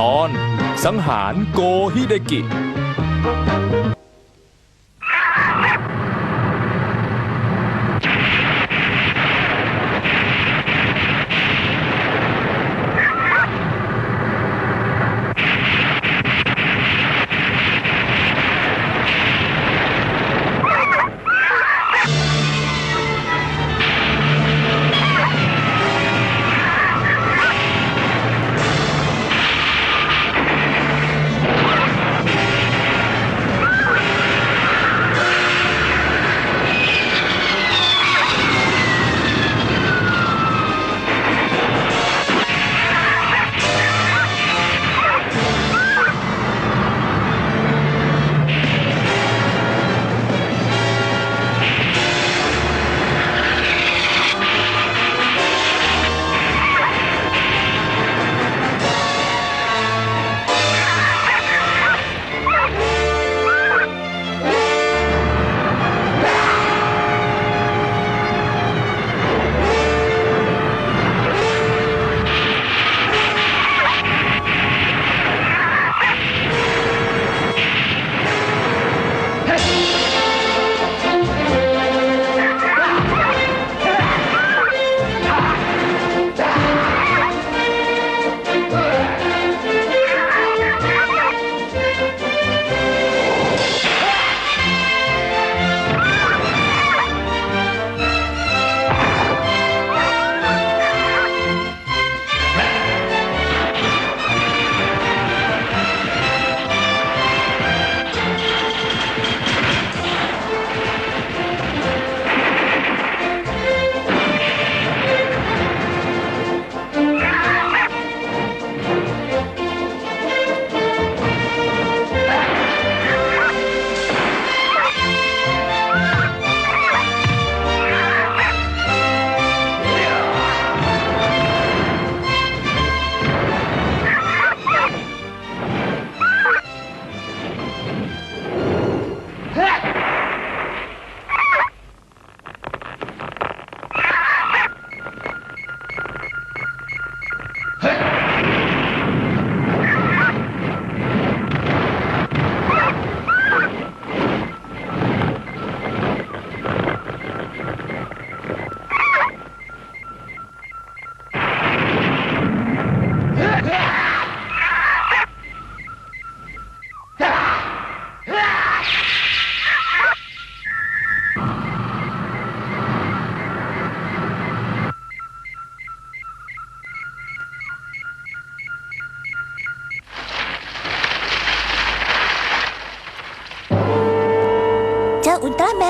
ตอน สังหารโกฮิเดกิ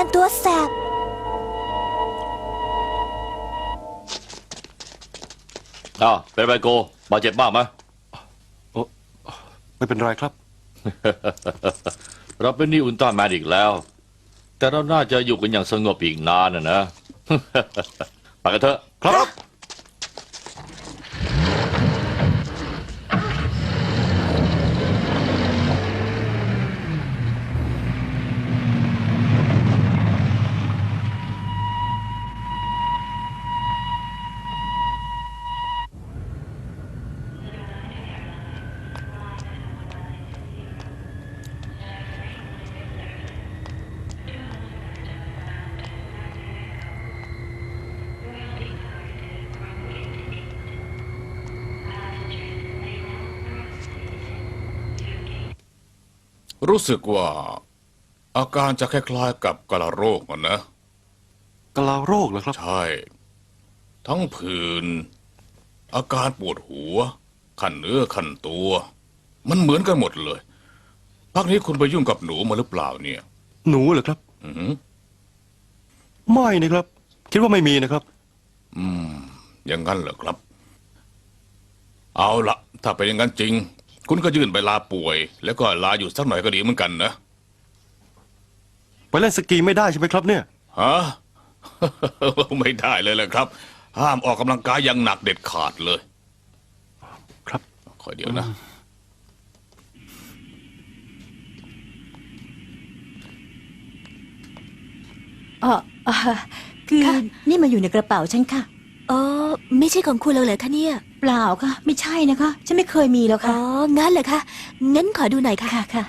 นตัวแสบ อ้าวเป็นไรโกบาดเจ็บมากไหม ไม่เป็นไรครับ เราเป็นนี่อุลตร้าแมนอีกแล้ว แต่เราน่าจะอยู่กันอย่างสงบอีกนานนะนะ ไปกันเถอะ ครับ รู้สึกว่า อาการจะคล้ายๆกับกะลาโรคอะนะ กะลาโรคเหรอครับ ใช่ ทั้งผื่นอาการปวดหัว ขันเนื้อขันตัว มันเหมือนกันหมดเลยพักนี้คุณไปยุ่งกับหนูมาหรือเปล่าเนี่ย หนูเหรอครับ อือหือไม่นะครับ คิดว่าไม่มีนะครับอย่างนั้นเหรอครับ เอาละถ้าเป็นอย่างนั้นจริง คุณก็ยื่นใบลาป่วย แล้วก็ลาอยู่สักหน่อยก็ดีเหมือนกันนะ ไปเล่นสกีไม่ได้ใช่ไหมครับเนี่ย ฮะ ไม่ได้เลยแหละครับ ห้ามออกกำลังกายอย่างหนักเด็ดขาดเลย ครับ คอยเดี๋ยวนะอ๋ออ่าคือนี่มาอยู่ในกระเป๋าฉันค่ะ อ๋อ ไม่ใช่ของคุณเลยเหรอคะเนี่ย เปล่าค่ะ ไม่ใช่นะคะ ฉันไม่เคยมีแล้วอ๋ค่ะ อ งั้นเหรอคะ งั้นขอดูหน่อยค่ะ ค่ะค่ะ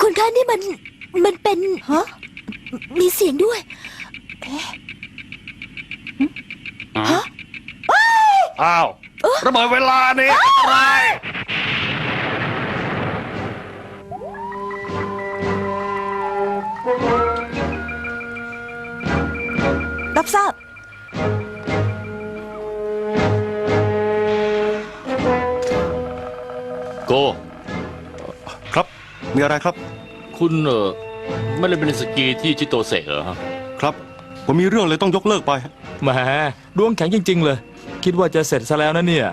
คุณคะนี่มัน มันเป็น ฮะ มีเสียงด้วยอ้าว ระเบิดเวลานี่อะไร รับทราบ โก ครับ มีอะไรครับ คุณเออไม่ได้เป็นสกีที่ชิโตเซะเหรอฮะครับ ผมมีเรื่องเลยต้องยกเลิกไป แหมดวงแข็งจริง ๆ เลย คิดว่าจะเสร็จซะแล้วนะเนี่ย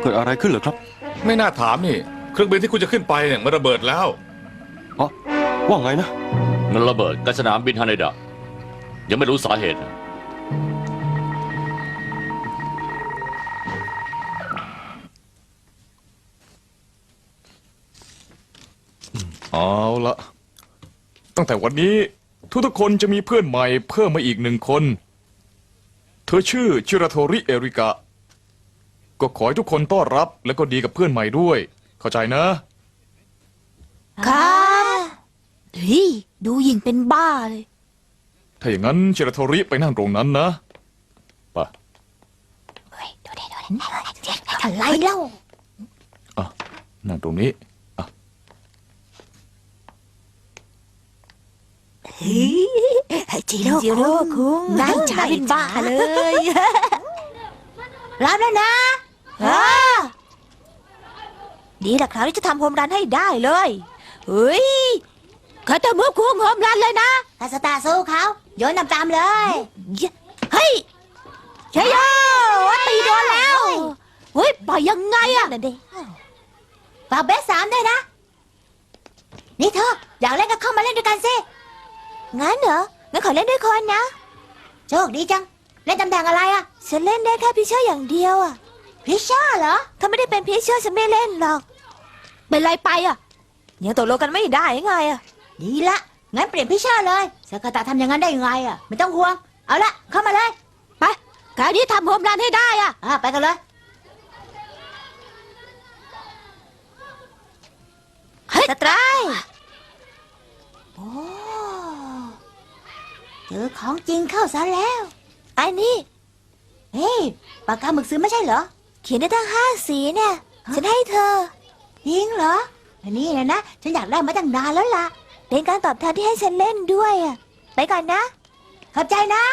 เกิดอะไรขึ้นเหรอครับ ไม่น่าถามนี่ เครื่องบินที่คุณจะขึ้นไปเนี่ยมันระเบิดแล้ว อ๋อ ว่าไงนะ มันระเบิดกับสนามบินฮาเนดะ ยังไม่รู้สาเหตุ เอาละตั้งแต่วันนี้ทุกทุกๆคนจะมีเพื่อนใหม่เพิ่มมาอีกหนึ่งคน เธอชื่อชิราโทริเอริกะ ก็ขอให้ทุกคนต้อนรับและก็ดีกับเพื่อนใหม่ด้วย เข้าใจนะ ครับเฮ้ยดูหญิงเป็นบ้าเลย ถ้าอย่างนั้นชิราโทริไปนั่งตรงนั้นนะไปอะไรเล่าอะนั่งตรงนี้จิโร่จิโร่คุงนายชาเป็นบ้าเลยรับแล้วนะอ่านี่แหละคราวที่จะทำโฮมรันให้ได้เลยเฮ้ยข้าจะมือคุมโฮมรันเลยนะคาสตาร์สู้เขา โยนตามๆเลย เฮ้ยใช่ยตีโดนแล้ว เฮ้ย ปล่อยยังไงอะนั่นดิฝากเบสสามด้วยนะ นี่เธอ อยากเล่นก็เข้ามาเล่นด้วยกันสิ งั้นเหรอ งั้นขอเล่นด้วยคนนะ โชคดีจัง เล่นตำแหน่งอะไรอะฉันเล่นได้แค่พิชเชอร์อย่างเดียวอะพิชเชอร์เหรอ ถ้าไม่ได้เป็นพิชเชอร์ฉันไม่เล่นหรอก เป็นไรไปอะยังตกลงกันไม่ได้ยังไงอะดีละ งั้นเปลี่ยนพิชเชอร์เลยสกตาทำอย่างนั้นได้ยังไงอะไม่ต้องห่วง เอาละเข้ามาเลยไปคราวนี้ทำโฮมรันให้ได้อะอะไปกันเลยเฮ้ยสไตรค์โอ้เจอของจริงเข้าซะแล้วไอ้นี่ เฮ้ยปากกาหมึกซื้อไม่ใช่เหรอ เขียนได้ตั้งห้าสีเนี่ย ฉันให้เธอ จริงเหรออันนี้นะนะ ฉันอยากได้มาตั้งนานแล้วล่ะ เป็นการตอบแทนที่ให้ฉันเล่นด้วยอะไปก่อนนะ ขอบใจนะ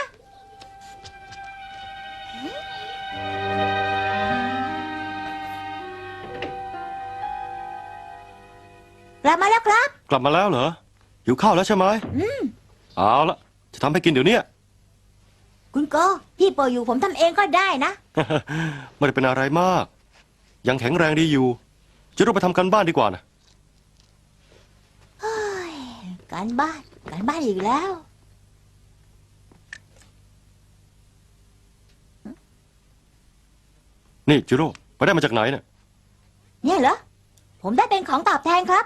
กลับมาแล้วครับ กลับมาแล้วเหรอหิวข้าวแล้วใช่ไหมเอาละจะทำให้กินเดี๋ยวเนี้ยคุณโกพี่โปรอยู่ผมทำเองก็ได้นะ ไม่ได้เป็นอะไรมาก ยังแข็งแรงดีอยู่ จะต้องไปทำกันบ้านดีกว่านะ การบ้าน การบ้านอีกแล้ว นี่จิโร่ไปได้มาจากไหนเนี่ยเนี่ยเหรอ ผมได้เป็นของตอบแทนครับ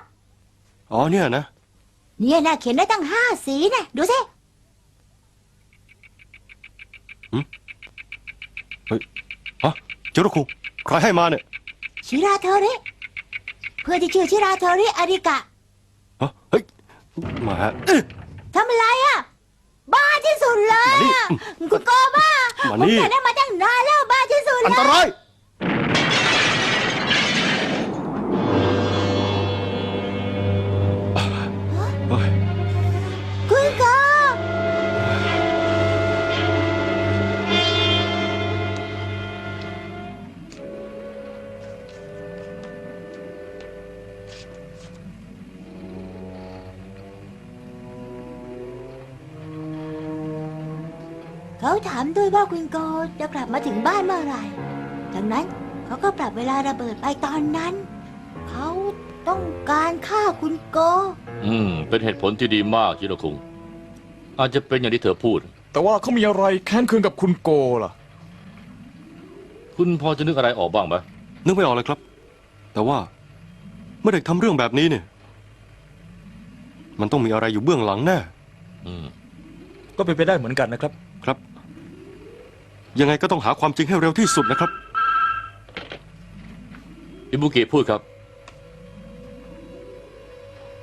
อ๋อเนี่ยนะ เนี่ยนะเขียนได้ตั้งห้าสีนะดูสิฮะจิโร่คุงใครให้มาเนี่ย ชิราโทริ เพื่อที่ชื่อชิราโทริอาริกะ ฮะเฮ้ย มาเอ๊ะทำอะไรอะ บ้าที่สุดเลยมานี่อะคุณโกบ้ามาผมนี่เขียนได้มาตั้งนานแล้วบ้าที่สุดอันเลตย ราย ด้วยว่าคุณโกจะกลับมาถึงบ้านเมื่อไหร่จากนั้นเขาก็ปรับเวลาระเบิดไปตอนนั้น เขาต้องการฆ่าคุณโก อืม เป็นเหตุผลที่ดีมากชิโรคุง อาจจะเป็นอย่างที่เธอพูด แต่ว่าเขามีอะไรแค้นคืนกับคุณโกล่ะ คุณพอจะนึกอะไรออกบ้างไหมนึกไม่ออกเลยครับ แต่ว่าเมื่อเด็กทำเรื่องแบบนี้เนี่ย มันต้องมีอะไรอยู่เบื้องหลังแน่ อืม ก็เป็นไปได้เหมือนกันนะครับ ครับ ยังไงก็ต้องหาความจริงให้เร็วที่สุดนะครับ อิบุกิพูดครับ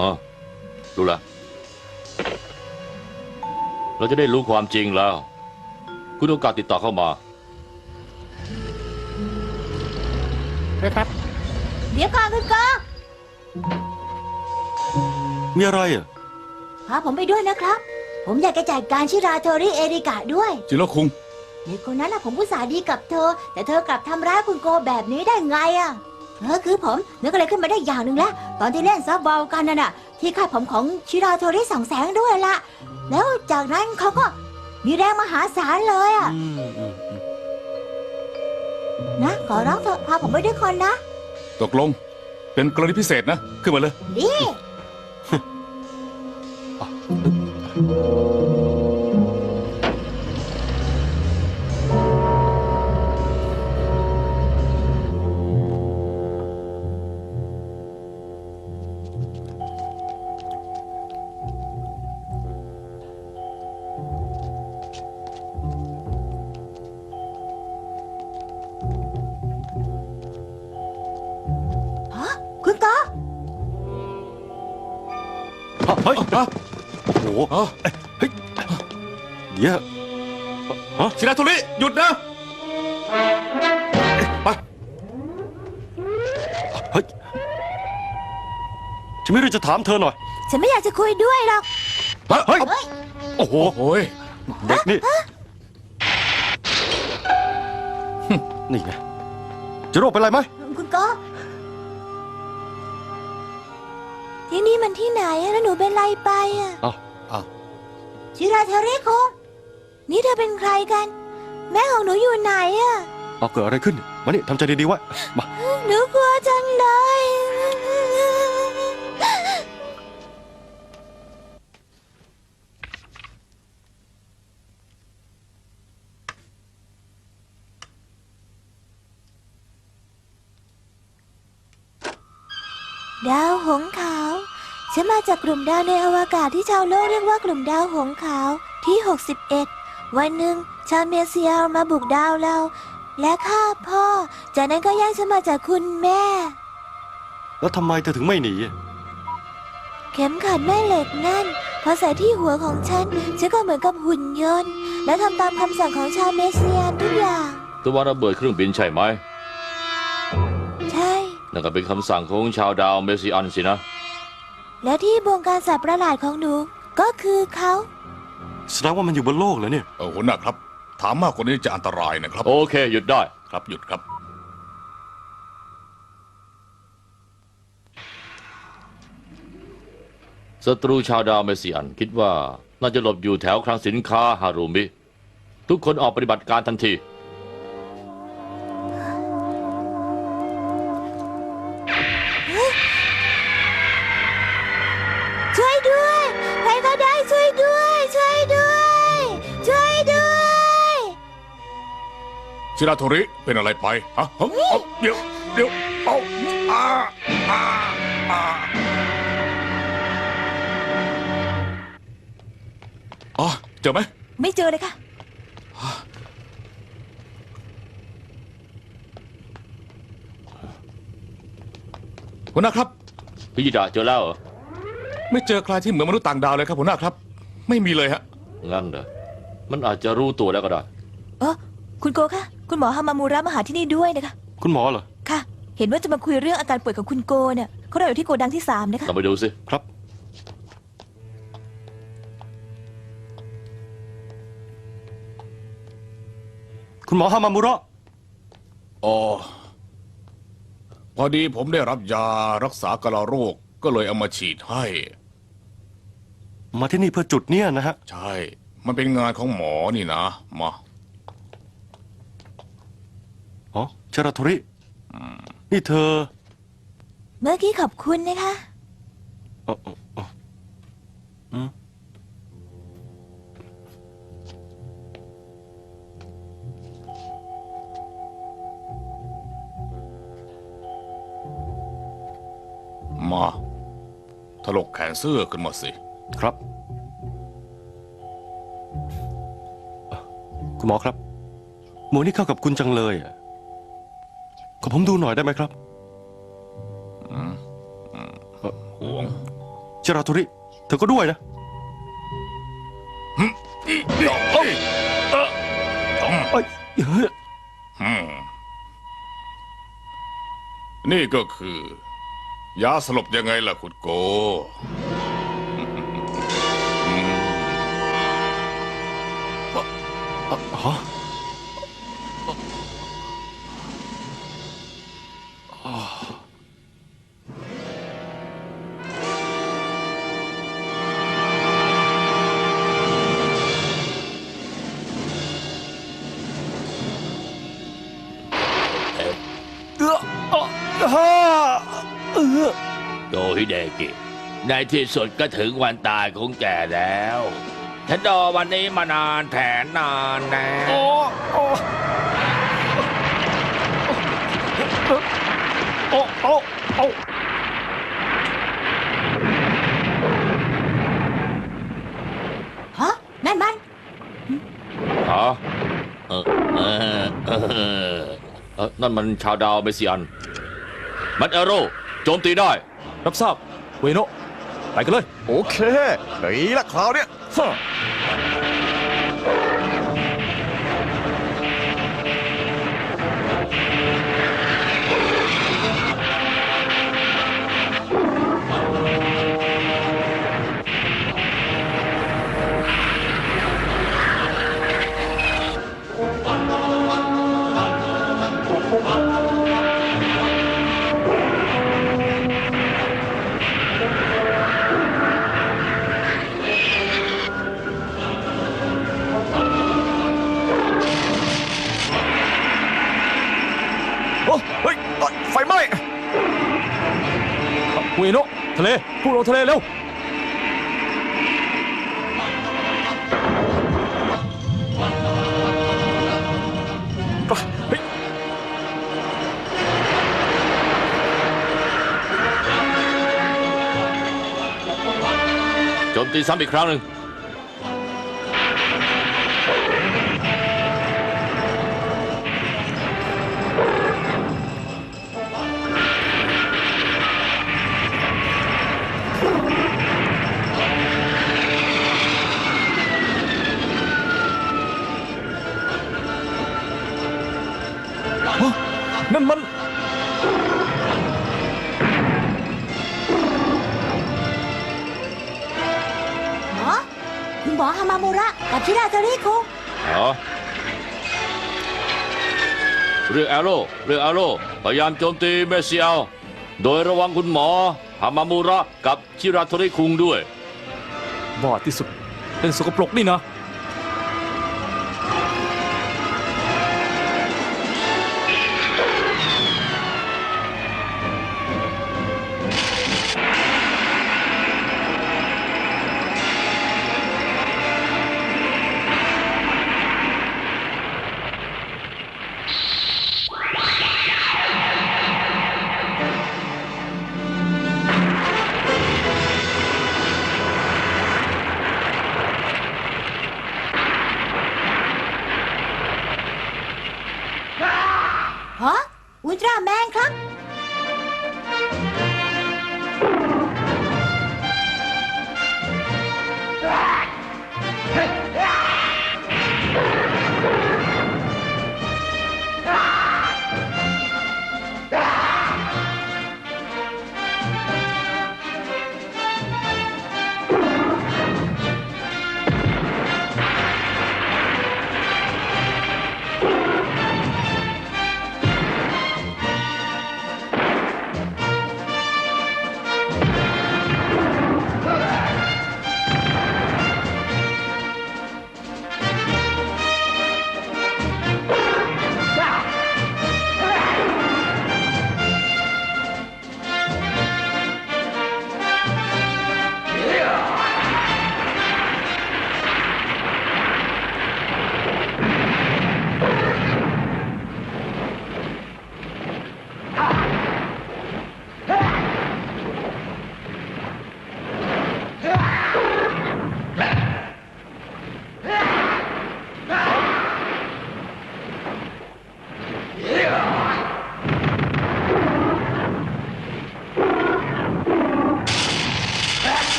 อ๋อรู้ละเราจะได้รู้ความจริงแล้ว คุณโอกาสติดต่อเข้ามา เดี๋ยวก่อนคุณโกมีอะไรอะพาผมไปด้วยนะครับ ผมอยากจะจัดการชิราโทริเอริกะด้วย จิโร่คุง เด็กคนนั้นนะผมผู้สาห์ดีกับเธอ แต่เธอกลับทำร้ายคุณโกแบบนี้ได้ไงอะเออคือผมนึกอะไรขึ้นมาได้อย่างหนึ่งแล้ว ตอนที่เล่นซอฟต์บอลกันน่ะนะที่คาดผมของชิราโทริสองแสงด้วยละแล้วจากนั้นเขาก็มีแรงมหาศาลเลยอะอืมอืมอืมนะขอร้องเถอะพาผมไปด้วยคนนะ ตกลง เป็นกรณีพิเศษนะ ขึ้นมาเลยดี โอ้โหอะเฮ้ยเดี๋ยวฮะชิราโทริหยุดนะไปเฮ้ยฉันไม่รู้จะถามเธอหน่อยฉันไม่อยากจะคุยด้วยหรอกเฮ้ย โอ้โห โอ้ยเด็กนี่นี่ไงจะโรคเป็นไรไหม คุณโกที่นี่มันที่ไหนอะแล้วหนูเป็นไรไปอะเอ้า อ้าวชิราเทเรโกนี่เธอเป็นใครกัน แม่ของหนูอยู่ไหนอะเอาเกิดอะไรขึ้น มานี่ทำใจดีๆไว้มา หนูกลัวจังเลย ดาวหงส์ขาว ฉันมาจากกลุ่มดาวในอวกาศที่ชาวโลกเรียกว่ากลุ่มดาวหงส์ขาวที่ 61 วันหนึ่งชาวเมเซียมาบุกดาวเรา และฆ่าพ่อ จากนั้นก็แย่งฉันมาจากคุณแม่ แล้วทำไมเธอถึงไม่หนี เข็มขัดแม่เหล็กนั่นพอใส่ที่หัวของฉัน ฉันก็เหมือนกับหุ่นยนต์ และทำตามคำสั่งของชาวเมเซียนทุกอย่าง ตัวระเบิดเครื่องบินใช่ไหม ใช่ นั่นก็เป็นคำสั่งของชาวดาวเมซิอันสินะ และที่บงการสัตว์ประหลาดของหนู ก็คือเขา แสดงว่ามันอยู่บนโลกแล้วเนี่ย เออหัวหน้าครับ ถามมากกว่านี้จะอันตรายนะครับ โอเค หยุดได้ ครับหยุดครับ ศัตรูชาวดาวเมซิอัน คิดว่าน่าจะหลบอยู่แถวคลังสินค้าฮารุมิ ทุกคนออกปฏิบัติการทันที ชิราโทริเป็นอะไรไปฮะเอาเอาเดี๋ยวเดี๋ยวเอาอ่าอ่าอ่าอ๋อเจอไหมไม่เจอเลยค่ะ หัวหน้าครับพิจิตรเจอแล้วเหรอไม่เจอใครที่เหมือนมนุษย์ต่างดาวเลยครับหัวหน้าครับ ไม่มีเลยฮะงั้นเหรอมันอาจจะรู้ตัวแล้วก็ได้ เออคุณโกค่ะ คุณหมอฮามามูระมาหาที่นี่ด้วยนะคะ คุณหมอเหรอ ค่ะ เห็นว่าจะมาคุยเรื่องอาการป่วยของคุณโกเนี่ยเขารออยู่ที่โกดังที่สามนะคะเราไปดูสิครับ คุณหมอฮามามุระอ๋อ พอดีผมได้รับยารักษากะลาโรคก็เลยเอามาฉีดให้ มาที่นี่เพื่อจุดเนี้ยนะฮะ ใช่ มันเป็นงานของหมอนี่นะ มา อ๋อเชราโทรินี่เธอเมื่อกี้ขอบคุณนะคะ เอ่อเอ่อเอ่ออืมมาถลกแขนเสื้อขึ้นมาสิ ครับ คุณหมอครับ หมวกนี่เข้ากับคุณจังเลยอะ ขอผมดูหน่อยได้ไหมครับห่วงเจราโทริ เธอก็ด้วยนะต้องเอ้ยเฮ้ยอืมนี่ก็คือ ยาสลบยังไงล่ะคุณโก ฮิเดกิในที่สุดก็ถึงวันตายของแกแล้ว ฉันรอวันนี้มานานแถนนานแน่โอ้โอ้โอ้โอ้โอ้ฮะนั่นมันฮะเออเออเออเออนั่นมันชาวดาวเมเซียนมันเอโร่โจมตีได้ รับทราบเวโนะไปกันเลย โอเคดีละคราวเนี้ย ฮะ เฮ้ยไฟไหม้เวโนะทะเลพวกเราทะเลเร็วโจมตีซ้ำอีกครั้งหนึ่ง นั่นมัน หมอคุณหมอฮามามุระกับชิราโทริคุงเหรอเรือแอโร่เรือแอโร่พยายามโจมตีเมเซียลโดยระวังคุณหมอฮามามูระกับชิราโทริคุงด้วย บอดที่สุด เป็นสกปรกนี่นะ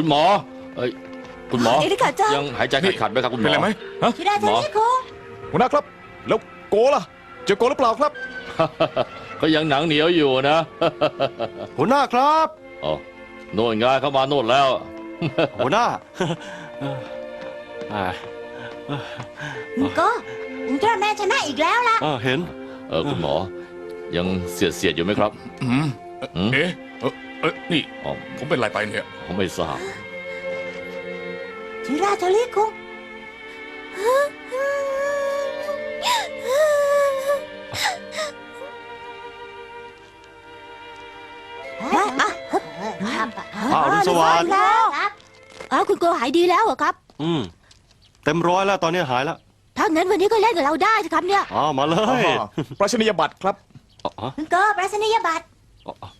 คุณหมอ เอ้ยคุณหมอ เอริกาจ้ายังหายใจขัดขัดๆไหมครับคุณหมเป็อนไรไหมชิราโทริคุงหัวหน้าครับ แล้วโกล่ะ เจอโกหรือเปล่าครับ ก็ยังหนังเหนียวอยู่นะ หัวหน้าครับ อ๋อโน่นไงเข้ามาโน่นแล้ว หัวหน้า อ่าคุณโกอุลตร้าแมนชนะอีกแล้วล่ะ อ่าเห็น เออคุณหมอ ยังเสียดเสียดๆอยู่ไหมครับอืมอืมเอ๊ะ เออเอยนี่อ๋อผมเป็นไรไปเนี่ย ผมไม่ทราบชิราโทริคุงอะอะอ้าวอรุณสวัสดิ์ครับอ้าวคุณโกหายดีแล้วเหรอครับ อืม เต็มร้อยแล้วตอนนี้หายแล้วถ้างั้นวันนี้ก็เล่นกับเราได้สิครับเนี่ย อ้าวมาเลยอ่าปรายศนียบัตรครับ อ๋ออ๋อคุณโกปรายศนียบัตร อ๋ออ้าว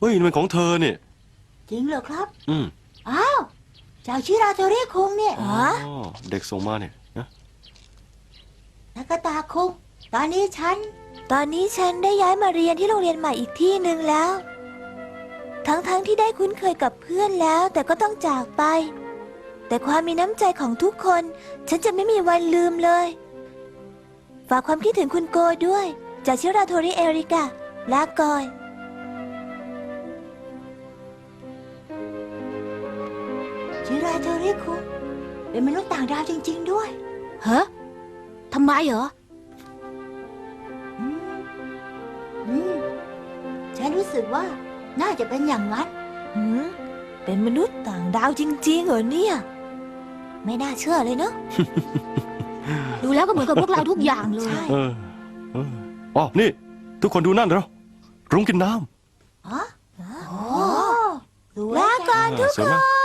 เฮ้ยนี่มันของเธอนี่จริงเหรอครับ อืมอ้าวจากชิราโทริคุงเนี่ยอ๋ออ๋อเด็กส่งมาเนี่ยนะนากาตาคุงตอนนี้ฉัน ตอนนี้ฉันได้ย้ายมาเรียนที่โรงเรียนใหม่อีกที่หนึ่งแล้ว ทั้งๆที่ได้คุ้นเคยกับเพื่อนแล้ว แต่ก็ต้องจากไป แต่ความมีน้ำใจของทุกคน ฉันจะไม่มีวันลืมเลย ฝากความคิดถึงคุณโกด้วย จากชิราโทริเอริกาลาก่อย ชิราโทริคุงเป็นมนุษย์ต่างดาวจริง ๆ ด้วยฮะทำไมเหรอ อืมอืมฉันรู้สึกว่าน่าจะเป็นอย่างนั้น หืมเป็นมนุษย์ต่างดาวจริง ๆ เหรอเนี่ย ไม่น่าเชื่อเลยเนาะดูแล้วก็เหมือนกับพวกเราทุกอย่างเลย เออเอออ๋อนี่ ทุกคนดูนั่นเรารุ้งกินน้อ๋อโอ้สวยลาก่อนำทุกสวยคไหมนลา